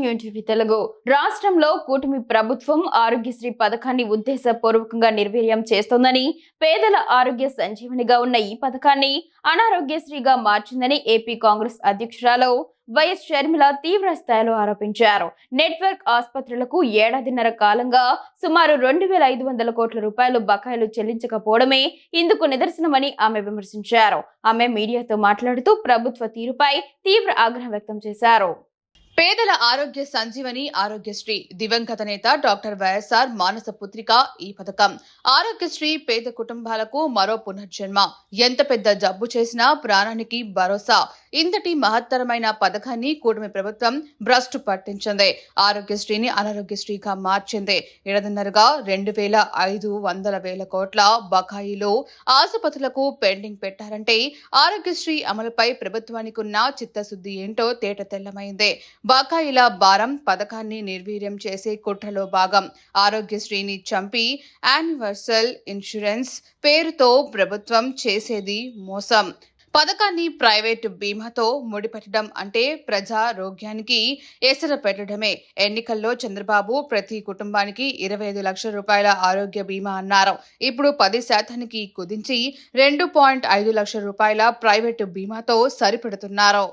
New Telugu. రాష్ట్రంలో కూటమి ప్రభుత్వం ఆరోగ్యశ్రీ పథకాన్ని ఉద్దేశపూర్వకంగా నిర్వీర్యం చేస్తోందని పేదల ఆరోగ్య సంజీవనిగా ఉన్న ఈ పథకాన్ని అనారోగ్యశ్రీగా మార్చిందని ఏపీ కాంగ్రెస్ అధ్యక్షురాలు వైఎస్ షర్మిల తీవ్ర స్థాయిలో ఆరోపించారు. నెట్వర్క్ ఆసుపత్రులకు ఏడాదిన్నర కాలంగా సుమారు రెండు వేల ఐదు వందల కోట్ల రూపాయలు బకాయిలు చెల్లించకపోవడమే ఇందుకు నిదర్శనమని ఆమె విమర్శించారు. ఆమె మీడియాతో మాట్లాడుతూ ప్రభుత్వ తీరుపై తీవ్ర ఆగ్రహం వ్యక్తం చేశారు. పేదల ఆరోగ్య సంజీవని ఆరోగ్యశ్రీ దివంగత నేత డాక్టర్ వైఎస్ఆర్ మానస పుత్రిక ఈ పథకం. ఆరోగ్యశ్రీ పేద కుటుంబాలకు మరో పునర్జన్మ. ఎంత పెద్ద జబ్బు చేసినా ప్రాణానికి భరోసా. ఇంతటి మహత్తరమైన పథకాన్ని కూటమి ప్రభుత్వం భ్రష్టు పట్టించింది. ఆరోగ్యశ్రీని అనారోగ్యశ్రీగా మార్చింది. ఏడాదిన్నరగా రెండు వేల ఐదు వందల వేల కోట్ల బకాయిలు ఆసుపత్రులకు పెండింగ్ పెట్టారంటే ఆరోగ్యశ్రీ అమలుపై ప్రభుత్వానికి ఉన్న చిత్తశుద్ధి ఏంటో తేట తెల్లమైంది. బకాయిల భారం పథకాన్ని నిర్వీర్యం చేసే కుట్రలో భాగం. ఆరోగ్యశ్రీని చంపి యూనివర్సల్ ఇన్సూరెన్స్ పేరుతో ప్రభుత్వం చేసేది మోసం. పథకాన్ని ప్రైవేటు బీమాతో ముడిపెట్టడం అంటే ప్రజారోగ్యానికి ఎసర పెట్టడమే. ఎన్నికల్లో చంద్రబాబు ప్రతి కుటుంబానికి ఇరవై ఐదు లక్షల రూపాయల ఆరోగ్య బీమా అన్నారు. ఇప్పుడు పది శాతానికి కుదించి రెండు పాయింట్ ఐదు లక్షల రూపాయల ప్రైవేటు బీమాతో సరిపెడుతున్నారు.